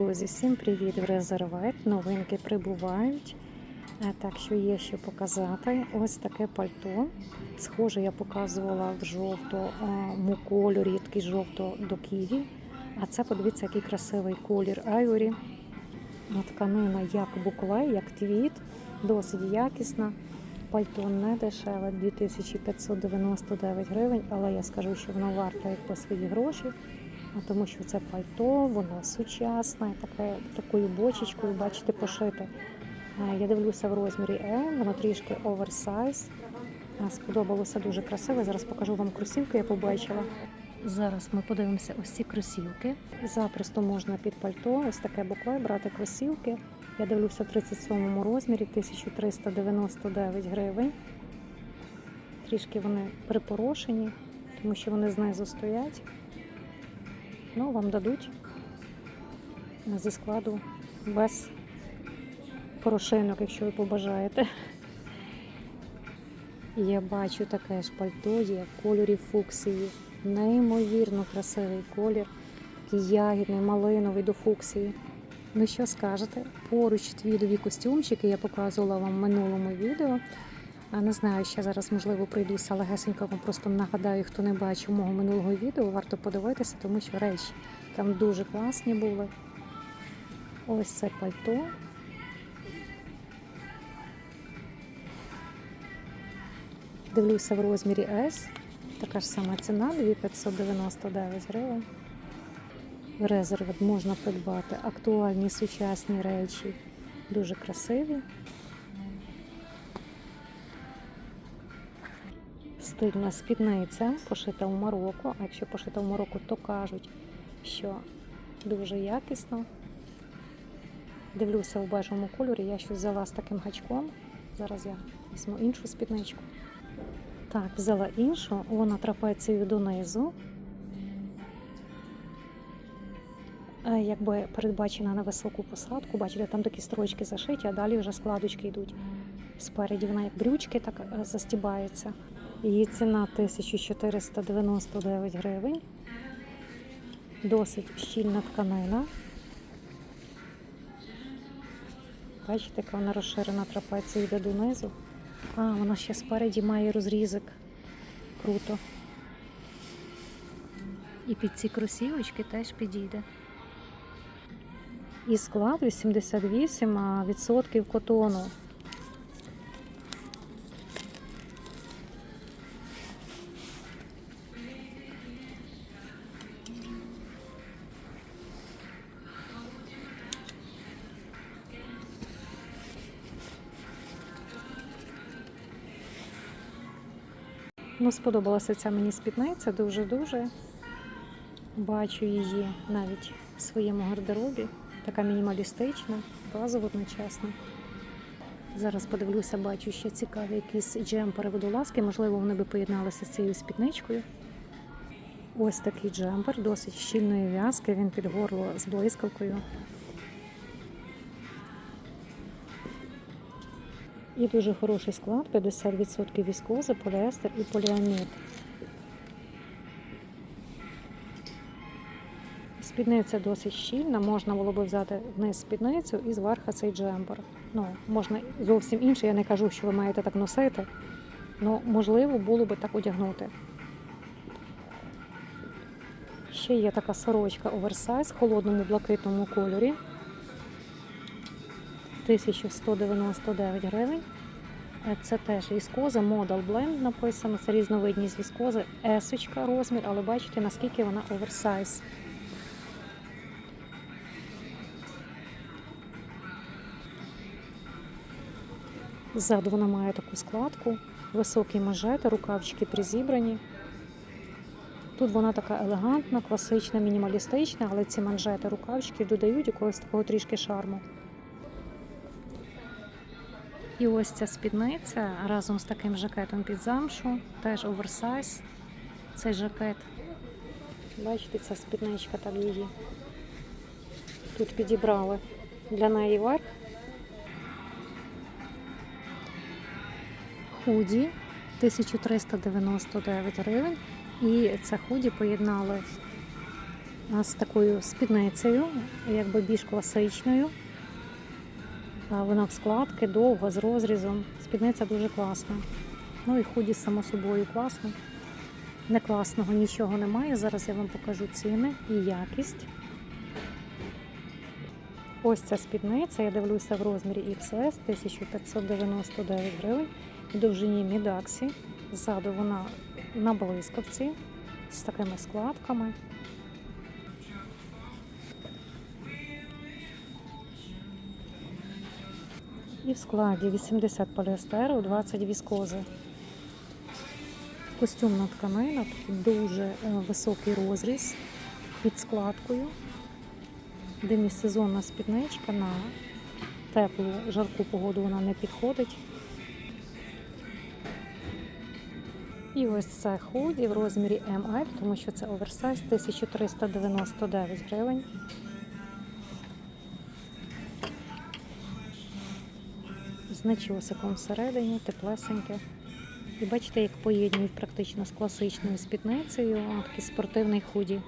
Друзі, всім привіт в резервет. Новинки прибувають. Так що є що показати. Ось таке пальто. Схоже, я показувала в жовтому кольорі, такий жовто до ківі. А це подивіться, який красивий колір айорі. Тканина як буклей, як твіт, досить якісна. Пальто не дешеве, 2599 гривень, але я скажу, що воно варто як по свої гроші. Тому що це пальто, воно сучасне, таке, такою бочечкою, бачите, пошите. Я дивлюся в розмірі L, воно трішки оверсайз. Сподобалося дуже красиво. Зараз покажу вам кросівки, я побачила. Зараз ми подивимося ось ці кросівки. Запросто можна під пальто, ось таке букле, брати кросівки. Я дивлюся в 37 розмірі, 1399 гривень. Трішки вони припорошені, тому що вони знизу стоять. Ну, вам дадуть зі складу без порошинок, якщо ви побажаєте. Я бачу таке ж пальто є в кольорі фуксії. Неймовірно красивий колір, такий ягідний, малиновий до фуксії. Ну що скажете? Поруч твідові костюмчики я показувала вам в минулому відео. Не знаю, ще зараз, можливо, прийдуся легесенько вам просто нагадаю, хто не бачив мого минулого відео, варто подивитися, тому що речі там дуже класні були. Ось це пальто. Дивлюся в розмірі S. Така ж сама ціна 2599 гривень. В можна придбати актуальні сучасні речі, дуже красиві. Стильна спідниця, пошита в Марокко. А якщо пошита в Марокко, то кажуть, що дуже якісно. Дивлюся у бежевому кольорі, я щось взяла з таким гачком. Зараз я візьму іншу спідничку. Так, взяла іншу, вона трапецією донизу. Якби передбачена на високу посадку, бачите, там такі строчки зашиті, а далі вже складочки йдуть. Спереді вона як брючки так е, застібається. Її ціна 1499 гривень. Досить щільна тканина. Бачите, яка вона розширена трапеція йде донизу. А, вона ще спереді має розрізик. Круто. І під ці кросівочки теж підійде. І склад 88% котону. Сподобалася ця мені спідниця дуже-дуже. Бачу її навіть в своєму гардеробі. Така мінімалістична, базово одночасно. Зараз подивлюся, бачу ще цікаві якісь джемпери водолазки. Можливо, вони би поєдналися з цією спідничкою. Ось такий джемпер, досить щільної в'язки, він під горло з блискавкою. І дуже хороший склад, 50% віскоза, поліестер і поліамід. Спідниця досить щільна, можна було б взяти вниз спідницю і зверху цей джемпер. Ну, можна зовсім інше, я не кажу, що ви маєте так носити, але можливо було би так одягнути. Ще є така сорочка оверсайз в холодному блакитному кольорі. 1199 гривень. Е, Це теж віскоза, Model Blend написано, це різновидність віскози, есочка розмір, але бачите, наскільки вона оверсайз. Ззаду вона має таку складку, високі мажети, рукавчики призібрані. Тут вона така елегантна, класична, мінімалістична, але ці манжети, рукавчики додають якогось такого трішки шарму. І ось ця спідниця разом з таким жакетом під замшу, теж оверсайз. Цей жакет. Бачите, ця спідничка там її. Тут підібрали для неї верх. Худі 1399 гривень. І це худі поєднали з такою спідницею, якби більш класичною. Вона в складки, довга, з розрізом. Спідниця дуже класна. Ну і худі, само собою, класно. Не класного нічого немає. Зараз я вам покажу ціни і якість. Ось ця спідниця, я дивлюся в розмірі XS 1599 гривень. В довжині мідаксі. Ззаду вона на блискавці з такими складками. І в складі 80 поліестеру, 20 віскози. Костюмна тканина, дуже е, високий розріз під складкою. Демісезонна спідничка на теплу жарку погоду вона не підходить. І ось це худі в розмірі ML, тому що це оверсайз 1399 гривень. З начосиком всередині, теплесеньке. І бачите, як поєднують практично з класичною спідницею, такий спортивний худі.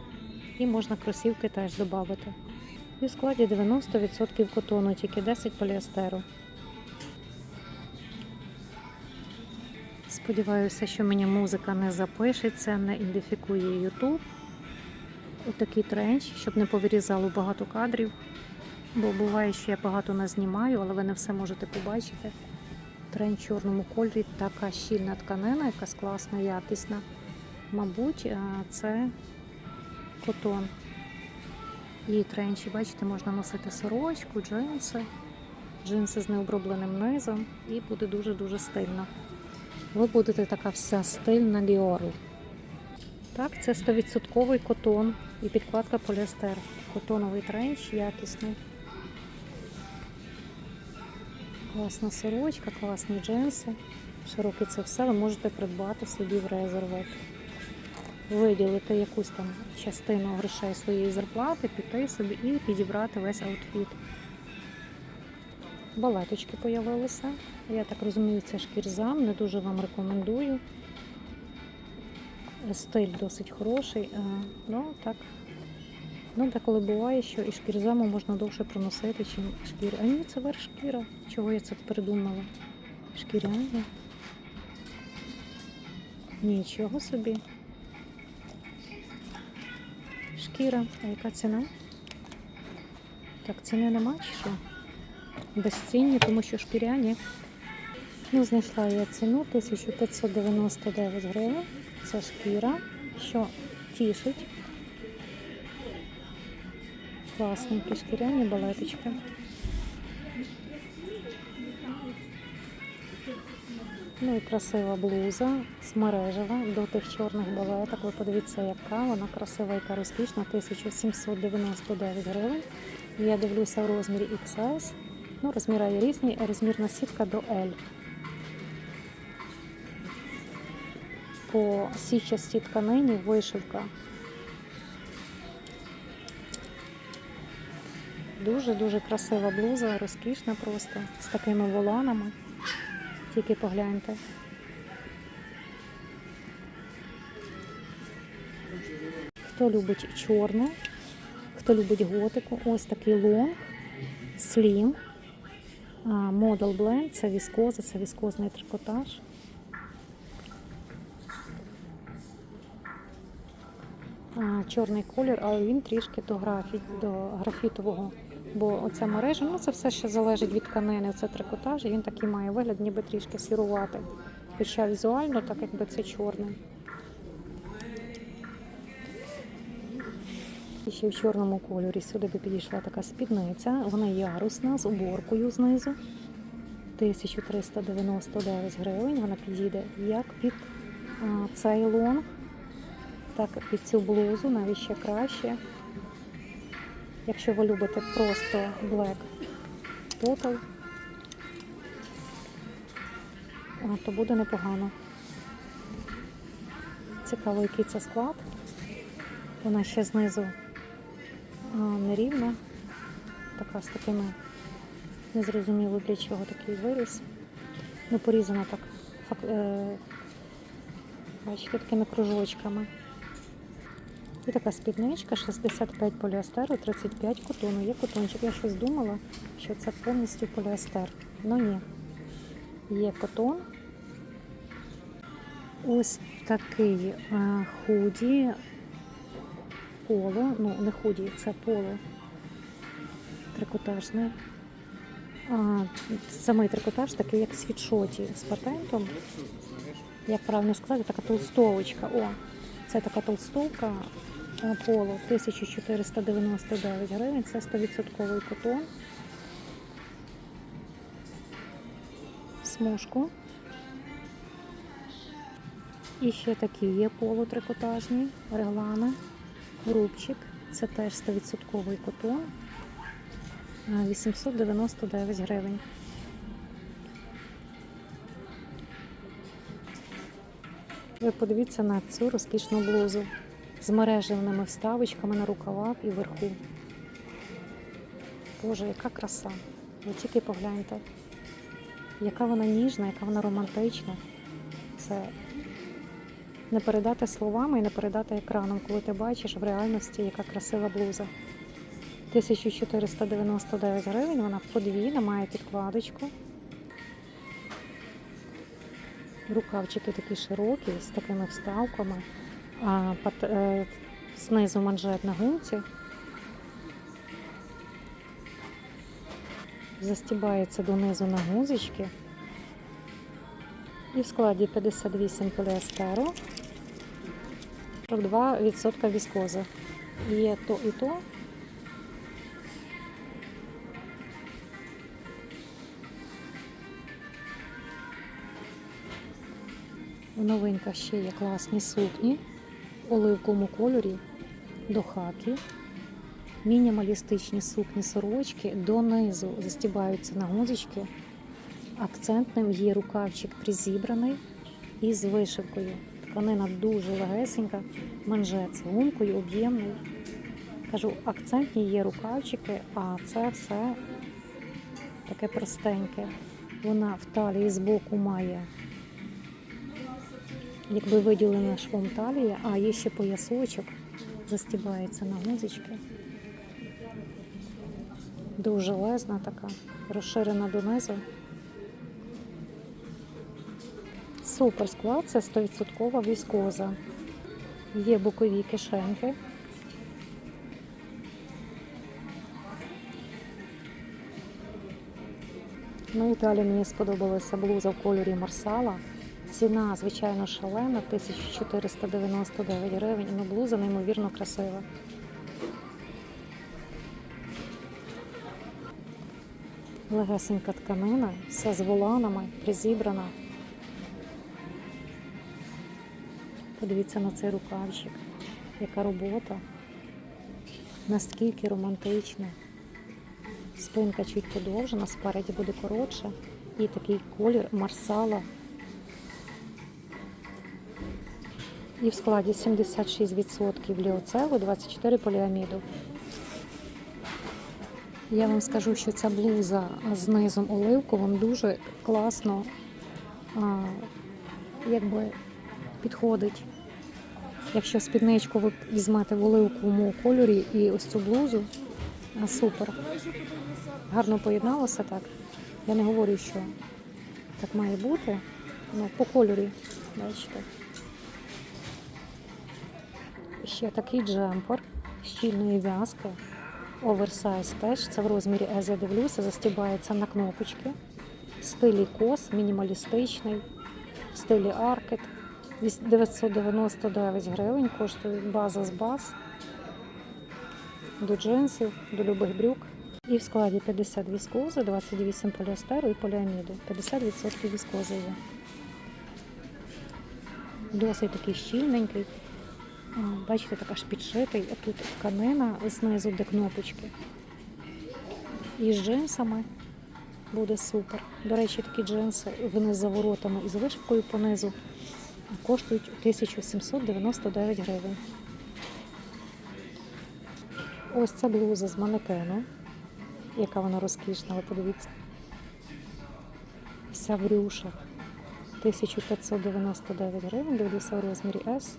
І можна кросівки теж додати. І в складі 90% котону, тільки 10 поліестеру. Сподіваюся, що мені музика не запишеться, не ідентифікує YouTube. Отакий тренч, щоб не повирізало багато кадрів. Бо буває, що я багато не знімаю, але ви не все можете побачити. Тренч в чорному кольорі, така щільна тканина, якась класна, якісна. Мабуть, це котон. І тренчі, бачите, можна носити сорочку, джинси, джинси з необробленим низом, і буде дуже-дуже стильно. Ви будете така вся стильна Діору. Так, це 100% котон і підкладка поліестер. Котоновий тренч якісний. Класна сорочка, класні джинси. Широке це все ви можете придбати собі в резервет. Виділити якусь там частину грошей своєї зарплати, піти собі і підібрати весь аутфіт. Балеточки появилися. Я так розумію, це шкірзам, не дуже вам рекомендую. Стиль досить хороший. Ну так. Ну, деколи буває, що і шкірзаму можна довше проносити, чим шкіра. А ні, це верх шкіра. Чого я це придумала? Шкіряна. Нічого собі. Шкіра. А яка ціна? Так, ціни нема чи що? Безцінні, тому що шкіряні. Ну, знайшла я ціну 1599 гривень. Це шкіра, що тішить. Класненькі шкіряні балеточки. Ну і красива блуза з мережева до тих чорних балеток. Ви подивіться, яка вона красива, яка розкішна, 1799 гривень. Я дивлюся в розмірі XS. Ну, розміри є різні, розмірна сітка до L. По січастій тканині вишивка. Дуже-дуже красива блуза, розкішна просто, з такими воланами. Тільки погляньте. Хто любить чорне, хто любить готику, ось такий лонг, слім, модел бленд, це віскоза, це віскозний трикотаж. Чорний колір, але він трішки до, графі, до графітового. Бо оця мережа, ну це все ще залежить від тканини, це трикотаж, і він такий має вигляд, ніби трішки сірувати. Хоча візуально, так якби це чорний. І ще в чорному кольорі сюди би підійшла така спідниця. Вона ярусна з уборкою знизу. 1399 гривень. Вона підійде як під цей лонг, так і під цю блузу, навіть ще краще. Якщо ви любите просто black total, то буде непогано. Цікаво, який це склад. Вона ще знизу нерівна, така з такими незрозуміло для чого такий виріс. Ну, порізана так, е, бачите, такими кружочками. І така спідничка 65 поліестеру, 35 котону. Є котончик. Я щось думала, що це повністю поліестер. Ну ні. Є котон. Ось такий е, худі поло. Ну, не худі, це поло трикотажне. А, самий трикотаж такий, як світшоті з патентом. Як правильно сказати, така толстовочка. О, це така толстовка поло 1499 гривень. Це 100% котон. Смужку. І ще такі є поло трикотажні, реглани, рубчик. Це теж 100% котон. Е, 899 гривень. Ви подивіться на цю розкішну блузу з мережевними вставочками на рукавах і вверху. Боже, яка краса! Ви тільки погляньте, яка вона ніжна, яка вона романтична. Це не передати словами і не передати екраном, коли ти бачиш в реальності, яка красива блуза. 1499 гривень, вона подвійна, має підкладочку. Рукавчики такі широкі, з такими вставками, знизу манжет на гумці. Застібається донизу на гузочки. І в складі 58 поліестеру, 42% віскози. Є то і то. В новинках ще є класні сукні оливковому кольорі до хаки. Мінімалістичні сукні сорочки донизу застібаються на гузочки. Акцентним є рукавчик призібраний і з вишивкою. Тканина дуже легесенька, манжет з гумкою, об'ємний. Кажу, акцентні є рукавчики, а це все таке простеньке. Вона в талії збоку має якби виділена швом талія, а є ще поясочок, застібається на гузочки. Дуже лезна така, розширена донизу. Супер склад, це 100% віскоза. Є бокові кишеньки. Ну і далі мені сподобалася блуза в кольорі Марсала. Ціна, звичайно, шалена, 1499 гривень, але блуза неймовірно красива. Легесенька тканина, все з воланами, призібрана. Подивіться на цей рукавчик, яка робота, наскільки романтична. Спинка чуть подовжена, спереді буде коротше. І такий колір марсала. І в складі 76% ліоцелу, 24 поліаміду. Я вам скажу, що ця блуза з низом оливковим дуже класно а, якби підходить. Якщо спідничку ви візьмете в оливковому кольорі і ось цю блузу, а, супер. Гарно поєдналося так. Я не говорю, що так має бути. Ну, по кольорі, бачите. Ще такий джемпер щільної в'язки. Оверсайз теж. Це в розмірі S, я дивлюся, застібається на кнопочки. Стилі кос, мінімалістичний, в стилі аркет. 999 гривень коштує база з баз. До джинсів, до любих брюк. І в складі 50 віскози, 28 поліестеру і поліаміду. 50% віскози є. Досить такий щільненький. Бачите, така ж підшитий, а тут тканина знизу, де кнопочки. І з джинсами буде супер. До речі, такі джинси вони з заворотами і з вишивкою понизу коштують 1799 гривень. Ось ця блуза з манекену. Яка вона розкішна, ви подивіться. Вся в рюшах. 1599 гривень, дивлюся в розмірі S.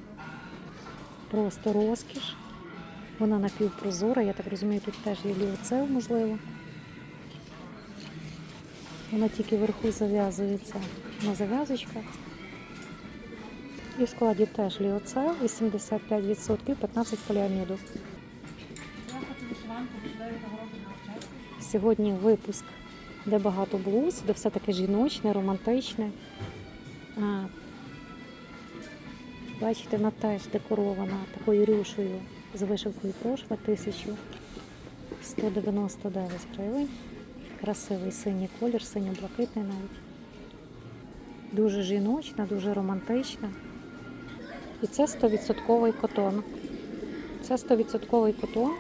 Просто розкіш. Вона напівпрозора, я так розумію, тут теж є ліоцел, можливо. Вона тільки вверху зав'язується на зав'язочках. І в складі теж ліоцел 85%, 15 поліаміду. Сьогодні випуск, де багато блуз, де все таке жіночне, романтичне. Бачите, вона теж декорована такою рюшею з вишивкою прошва 1199 гривень. Красивий синій колір, синьо-блакитний навіть. Дуже жіночна, дуже романтична. І це 100% котон. Це 100% котон.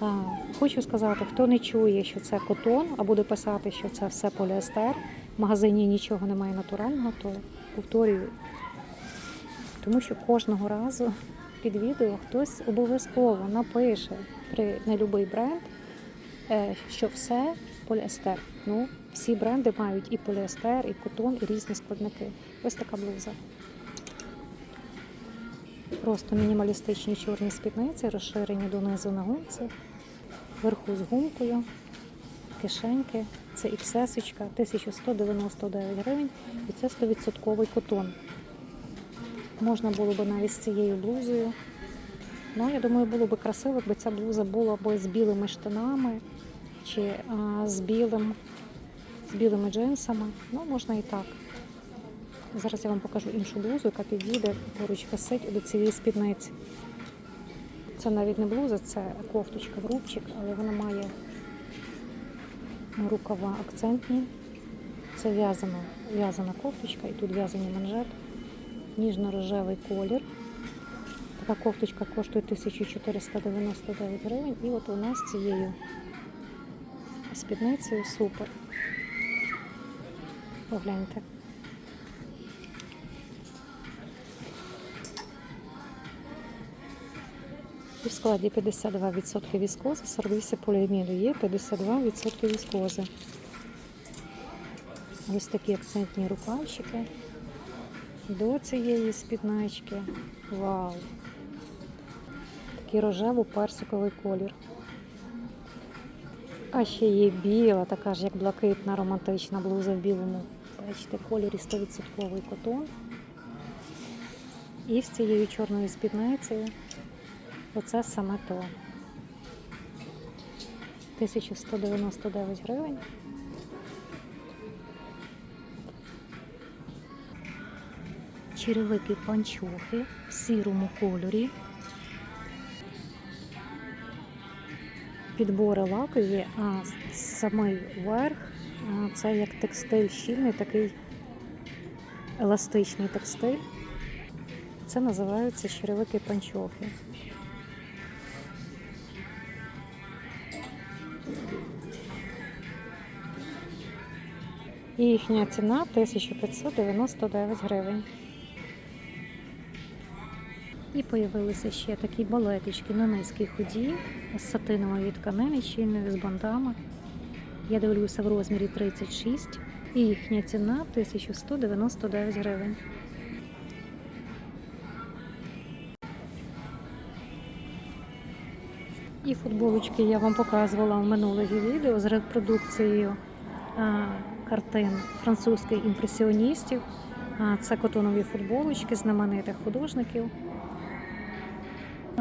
А, хочу сказати, хто не чує, що це котон, а буде писати, що це все поліестер, в магазині нічого немає натурального, то повторюю. Тому що кожного разу під відео хтось обов'язково напише при не любий бренд, е, що все поліестер. Ну, всі бренди мають і поліестер, і котон, і різні складники. Ось така блуза. Просто мінімалістичні чорні спідниці, розширені донизу на гумці, вверху з гумкою, кишеньки. Це XS, 1199 гривень, і це 100% котон. Можна було б навіть з цією блузою. Ну, я думаю, було б красиво, якби ця блуза була б з білими штанами чи а, з білим, з білими джинсами. Ну, можна і так. Зараз я вам покажу іншу блузу, яка підійде поруч висить до цієї спідниці. Це навіть не блуза, це кофточка в рубчик, але вона має рукава акцентні. Це в'язана, кофточка і тут в'язані манжети. Ніжно-рожевий колір. Така кофточка коштує 1499 гривень. І от вона з цією спідницею супер. Погляньте. В складі 52% віскози, 48 поліаміду є 52% віскози. Ось такі акцентні рукавчики до цієї спіднички. Вау! Такий рожево-персиковий колір. А ще є біла, така ж як блакитна романтична блуза в білому. Бачите, кольорі 100% котон. І з цією чорною спідницею. Оце саме то. 1199 гривень. Черевики панчохи в сірому кольорі. Підбори лакові, а самий верх це як текстиль щільний, такий еластичний текстиль. Це називаються черевики панчохи. І їхня ціна 1599 гривень. І появилися ще такі балеточки на низькій ході з сатинової тканини, щільною з бандами. Я дивлюся в розмірі 36 і їхня ціна 1199 гривень. І футболочки я вам показувала в минулих відео з репродукцією картин французьких імпресіоністів. Це котонові футболочки знаменитих художників.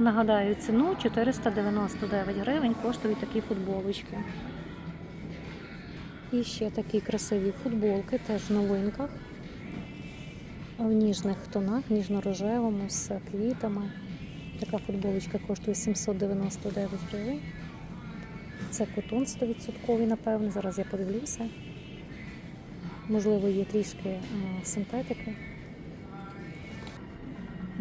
Нагадаю, ціну 499 гривень коштують такі футболочки. І ще такі красиві футболки, теж в новинках. В ніжних тонах, ніжно-рожевому, з квітами. Така футболочка коштує 799 гривень. Це котон 100%, напевно. Зараз я подивлюся. Можливо, є трішки синтетики.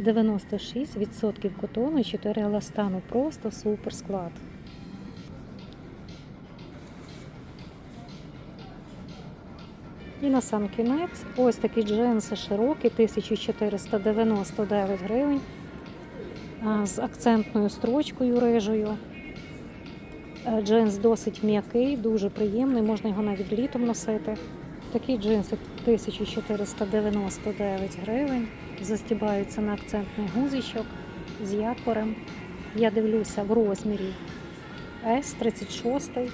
96% котону 4 еластану. Просто супер склад. І на сам кінець ось такі джинси широкі, 1499 гривень. З акцентною строчкою рижою. Е, Джинс досить м'який, дуже приємний, можна його навіть літом носити. Такі джинси 1499 гривень. Застібаються на акцентний гузичок. з якорем. Я дивлюся в розмірі С36.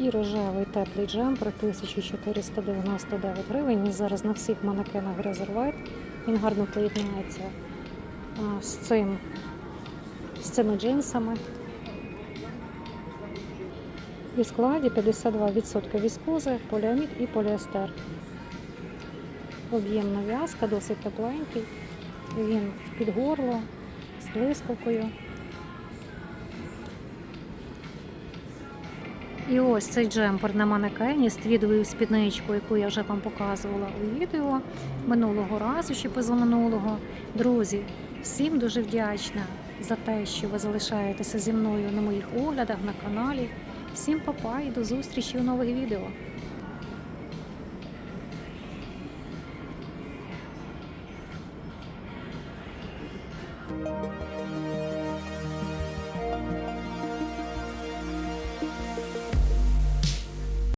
І рожевий теплий джемпер 1499 гривень. Зараз на всіх манекенах резервет. Він гарно поєднається з цим з цими джинсами. В складі 52% віскози, поліамід і поліестер. Об'ємна в'язка, досить тепленький. Він під горло з блискавкою. І ось цей джемпер на манекені з твідовою спідничкою, яку я вже вам показувала у відео минулого разу чи позаминулого. Друзі, всім дуже вдячна за те, що ви залишаєтеся зі мною на моїх оглядах на каналі. Всім па-па і до зустрічі у нових відео.